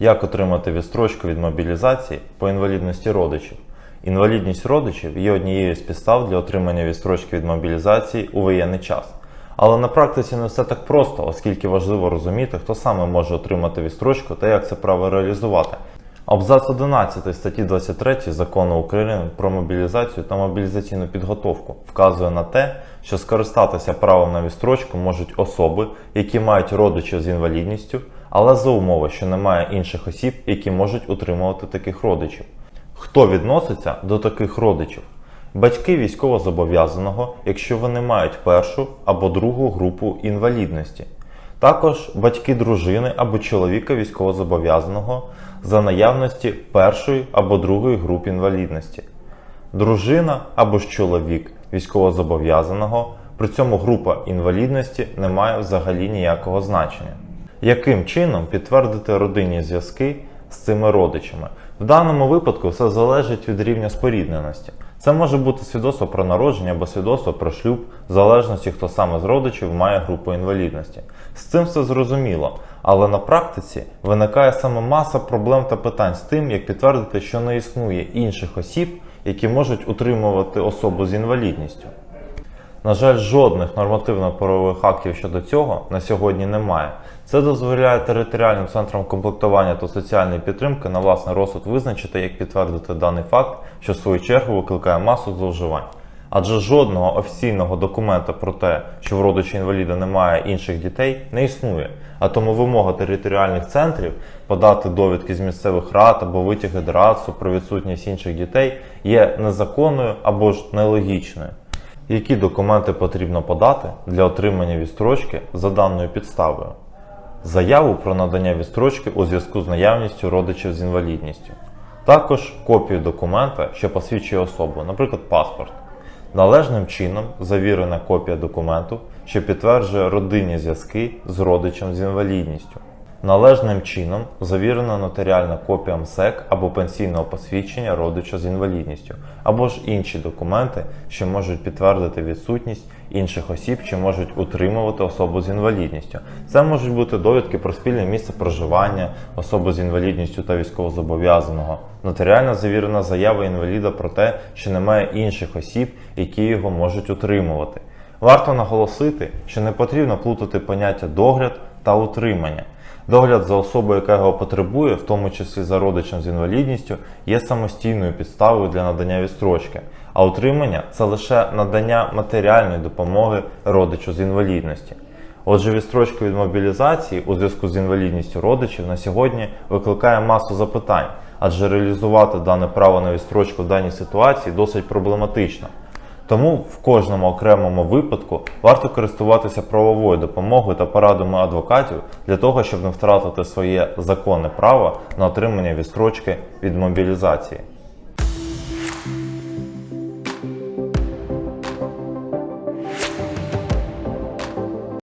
Як отримати відстрочку від мобілізації по інвалідності родичів? Інвалідність родичів є однією з підстав для отримання відстрочки від мобілізації у воєнний час. Але на практиці не все так просто, оскільки важливо розуміти, хто саме може отримати відстрочку та як це право реалізувати. Абзац 11 статті 23 закону України про мобілізацію та мобілізаційну підготовку вказує на те, що скористатися правом на відстрочку можуть особи, які мають родичів з інвалідністю, але за умови, що немає інших осіб, які можуть утримувати таких родичів. Хто відноситься до таких родичів? Батьки військовозобов'язаного, якщо вони мають першу або другу групу інвалідності. Також батьки дружини або чоловіка військовозобов'язаного за наявності першої або другої груп інвалідності. Дружина або ж чоловік військовозобов'язаного, при цьому група інвалідності не має взагалі ніякого значення. Яким чином підтвердити родинні зв'язки з цими родичами? В даному випадку все залежить від рівня спорідненості. Це може бути свідоцтво про народження або свідоцтво про шлюб, в залежності, хто саме з родичів має групу інвалідності. З цим все зрозуміло, але на практиці виникає саме маса проблем та питань з тим, як підтвердити, що не існує інших осіб, які можуть утримувати особу з інвалідністю. На жаль, жодних нормативно-правових актів щодо цього на сьогодні немає. Це дозволяє територіальним центрам комплектування та соціальної підтримки на власний розсуд визначити, як підтвердити даний факт, що в свою чергу викликає масу зловживань. Адже жодного офіційного документа про те, що в родичі інваліда немає інших дітей, не існує. А тому вимога територіальних центрів подати довідки з місцевих рад або витяги ДРАЦу про відсутність інших дітей є незаконною або ж нелогічною. Які документи потрібно подати для отримання відстрочки за даною підставою? Заяву про надання відстрочки у зв'язку з наявністю родичів з інвалідністю. Також копію документа, що посвідчує особу, наприклад, паспорт. Належним чином завірена копія документу, що підтверджує родинні зв'язки з родичем з інвалідністю. Належним чином завірена нотаріальна копія МСЕК або пенсійного посвідчення родича з інвалідністю, або ж інші документи, що можуть підтвердити відсутність інших осіб, що можуть утримувати особу з інвалідністю. Це можуть бути довідки про спільне місце проживання особи з інвалідністю та військовозобов'язаного, нотаріально завірена заява інваліда про те, що немає інших осіб, які його можуть утримувати. Варто наголосити, що не потрібно плутати поняття догляд та утримання. Догляд за особою, яка його потребує, в тому числі за родичем з інвалідністю, є самостійною підставою для надання відстрочки, а утримання це лише надання матеріальної допомоги родичу з інвалідності. Отже, відстрочка від мобілізації у зв'язку з інвалідністю родичів на сьогодні викликає масу запитань, адже реалізувати дане право на відстрочку в даній ситуації досить проблематично. Тому в кожному окремому випадку варто користуватися правовою допомогою та порадами адвокатів для того, щоб не втратити своє законне право на отримання відстрочки від мобілізації.